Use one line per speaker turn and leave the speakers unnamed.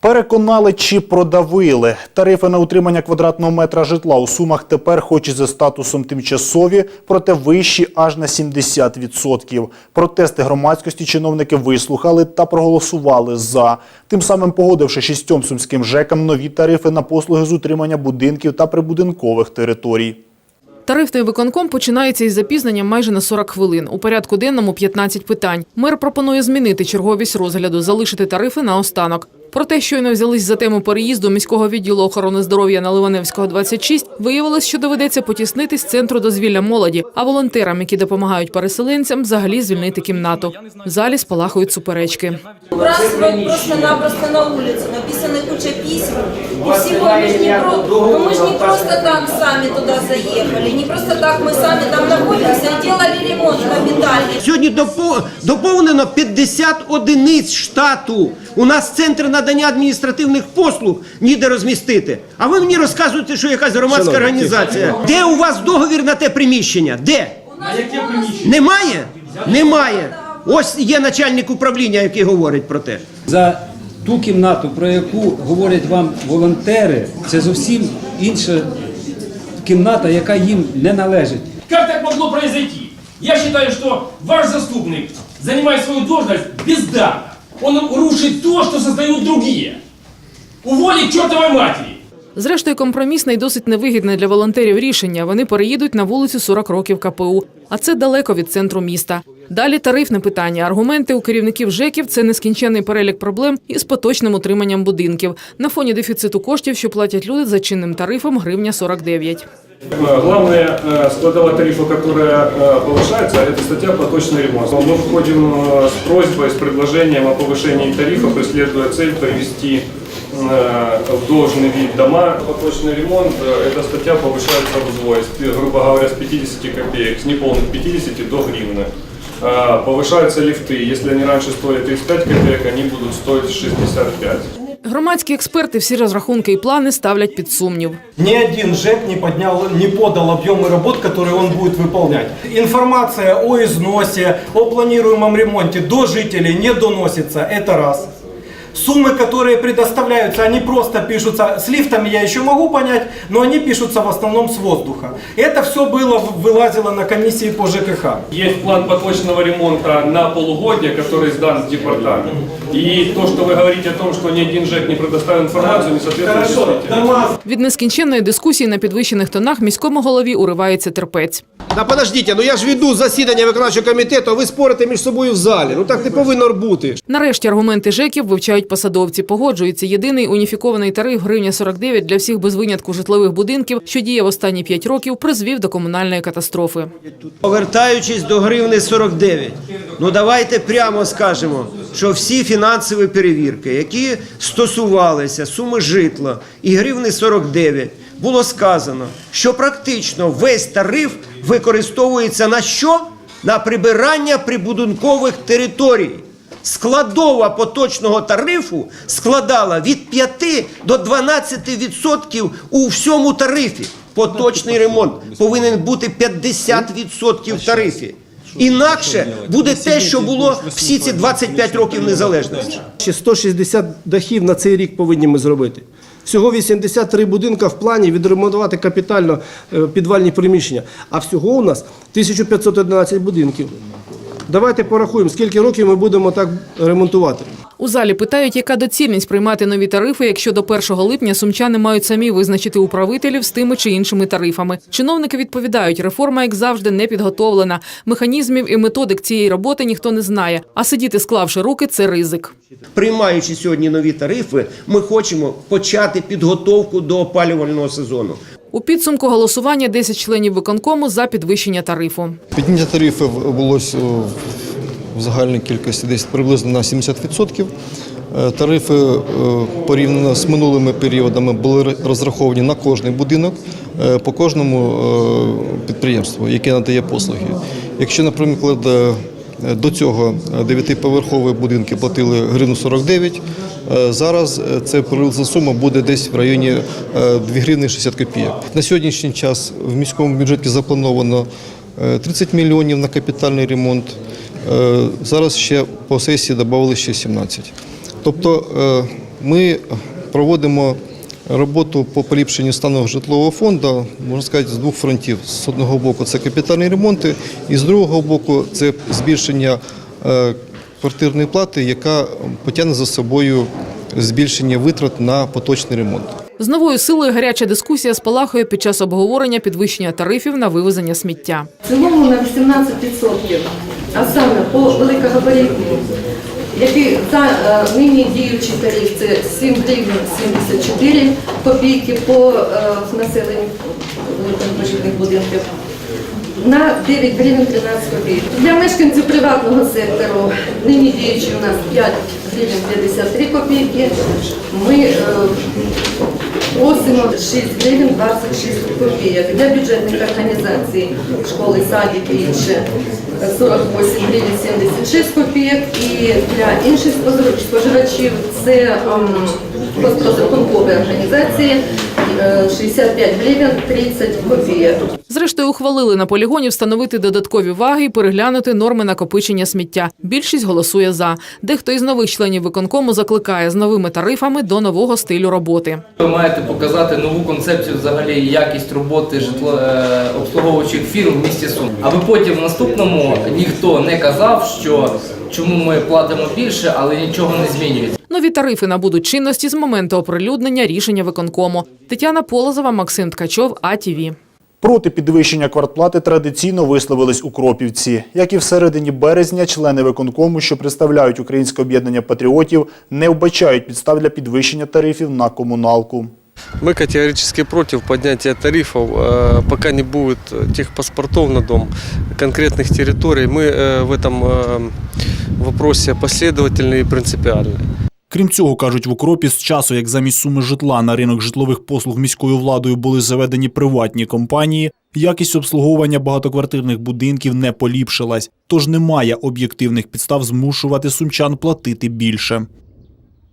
Переконали чи продавили. Тарифи на утримання квадратного метра житла у Сумах тепер хоч і за статусом тимчасові, проте вищі аж на 70%. Протести громадськості чиновники вислухали та проголосували за. Тим самим погодивши шістьом сумським ЖЕКам нові тарифи на послуги з утримання будинків та прибудинкових територій.
Тарифний виконком починається із запізненням майже на 40 хвилин. У порядку денному 15 питань. Мер пропонує змінити черговість розгляду, залишити тарифи на останок. Проте щойно взялись за тему переїзду міського відділу охорони здоров'я на Ливаневського 26, виявилось, що доведеться потіснитись з центру дозвілля молоді, а волонтерам, які допомагають переселенцям, взагалі звільнити кімнату. В залі спалахують суперечки.
Выбрасывают просто-напросто на улицу, написаны куча писем. И всего мы же не, про... ну, мы ж не просто так сами туда заехали, не просто так мы сами там находимся и делали ремонт капитальный.
Сьогодні доповнено 50 одиниць штату. У нас центр надання адміністративних послуг ніде розмістити. А ви мені розказуєте, що якась громадська організація. Де у вас договір на те приміщення? Де? Немає? Немає. Ось є начальник управління, який говорить про те.
За ту кімнату, про яку говорять вам волонтери, це зовсім інша кімната, яка їм не належить.
Как так могло произойти? Я считаю, что ваш заступник занимает свою должность бездарно. Он рушит то, что создают другие. Уволить чертовой матери.
Зрештою, компромісне і досить невигідне для волонтерів рішення. Вони переїдуть на вулицю 40 років КПУ, а це далеко від центру міста. Далі тарифне питання. Аргументи у керівників ЖЕКів – це нескінченний перелік проблем із поточним утриманням будинків. На фоні дефіциту коштів, що платять люди за чинним тарифом, гривня 49.
Главная э, складовая тарифа, которая э, повышается, это статья «Поточный ремонт». Мы входим э, с просьбой, с предложением о повышении тарифа, преследуя цель привести э, в должный вид дома. Поточный ремонт, э, эта статья повышается вдвое, с, грубо говоря, с 50 копеек, с неполных 50 до гривны. Э, Повышаются лифты. Если они раньше стоили 35 копеек, они будут стоить 65.
Громадські експерти всі розрахунки і плани ставлять під сумнів.
Ни один ЖЭК не, поднял, не подал объемы работ, которые он будет выполнять. Информация о износе, о планируемом ремонте до жителей не доносится. Это раз. Суммы, которые предоставляются, они просто пишутся, с лифтами я еще могу понять, но они пишутся в основном с воздуха. Это все было, вылазило на комиссии по ЖКХ.
Есть план поточного ремонта на полугодие, который сдан в департамент. И то, что вы говорите о том, что ни один ЖЭК не предоставил информацию, не соответствует
Хорошо,
действительности.
дома
Від нескінченної дискусії на підвищених тонах міському голові уривається терпець.
Та подождіть, ну я ж веду засідання виконавчого комітету, а ви спорите між собою в залі. Ну так не повинно бути.
Нарешті аргументи ЖЕКів вивчають посадовці. Погоджується єдиний уніфікований тариф гривня 49 для всіх без винятку житлових будинків, що діє в останні 5 років, призвів до комунальної катастрофи.
Повертаючись до гривни 49, ну давайте прямо скажемо, що всі фінансові перевірки, які стосувалися суми житла і гривни 49, було сказано, що практично весь тариф використовується на що? На прибирання прибудинкових територій. Складова поточного тарифу складала від 5 до 12% у всьому тарифі. Поточний ремонт повинен бути 50% в тарифі. Інакше буде те, що було всі ці 25 років незалежності.
Ще 160 дахів на цей рік повинні ми зробити. Всього 83 будинка в плані відремонтувати капітально е, підвальні приміщення. А всього у нас 1511 будинків. Давайте порахуємо, скільки років ми будемо так ремонтувати.
У залі питають, яка доцільність приймати нові тарифи, якщо до 1 липня сумчани мають самі визначити управителів з тими чи іншими тарифами. Чиновники відповідають, реформа, як завжди, не підготовлена. Механізмів і методик цієї роботи ніхто не знає. А сидіти, склавши руки, це ризик.
Приймаючи сьогодні нові тарифи, ми хочемо почати підготовку до опалювального сезону.
У підсумку голосування 10 членів виконкому за підвищення тарифу.
Підняття тарифів було в загальній кількості десь приблизно на 70%. Е, Тарифи е, порівняно з минулими періодами були розраховані на кожний будинок е, по кожному е, підприємству, яке надає послуги. Якщо, наприклад, е, до цього дев'ятиповерхові будинки платили гривну 49, е, зараз е, це приблизна сума буде десь в районі е, 2 гривні 60 копійок. На сьогоднішній час в міському бюджеті заплановано е, 30 мільйонів на капітальний ремонт. Е, Зараз ще по сесії додали ще 17. Тобто е, Ми проводимо роботу по поліпшенню стану житлового фонду, можна сказати, з двох фронтів. З одного боку це капітальні ремонти, і з другого боку це збільшення е, квартирної плати, яка потягне за собою збільшення витрат на поточний ремонт.
З новою силою гаряча дискусія спалахує під час обговорення підвищення тарифів на вивезення сміття.
Цілому на 18%, а саме по великогабаритному, який за е, нині діючий тариф це 7 гривень 74 копійки по е, населенню великогабаритних будинків. На 9 гривень 13 копійок. Для мешканців приватного сектору нині діючий у нас 5 гривень 53 копійки. Ми е, Просимо 6 гривень 26 копійок. Для бюджетних організацій, школи, садики і інше 48 гривень 76 копійок. І для інших спожив- споживачів це господарконкові організації е, 65 гривень 30 копійок.
Зрештою, ухвалили на полігоні встановити додаткові ваги і переглянути норми накопичення сміття. Більшість голосує за. Дехто із нових членів виконкому закликає з новими тарифами до нового стилю роботи.
Ви маєте показати нову концепцію взагалі якість роботи житло е, обслуговуючих фірм в місті Сум. Аби потім в наступному ніхто не казав, що чому ми платимо більше, але нічого не змінюється.
Нові тарифи набудуть чинності з моменту оприлюднення рішення виконкому. Тетяна Полозова, Максим Ткачов, АТВ.
Проти підвищення квартплати традиційно висловились у Кропівці. Як і в середині березня, члени виконкому, що представляють Українське об'єднання патріотів, не вбачають підстав для підвищення тарифів на комуналку.
Мы категорически против поднятия тарифов, э, пока не будет тех паспортов на дом, конкретных территорий. Мы э, в этом э, вопросе последовательны и принципиальны.
Крім цього, кажуть в Укропі, з часу, як замість суми житла на ринок житлових послуг міською владою були заведені приватні компанії, якість обслуговування багатоквартирних будинків не поліпшилась, тож немає об'єктивних підстав змушувати сумчан платити більше.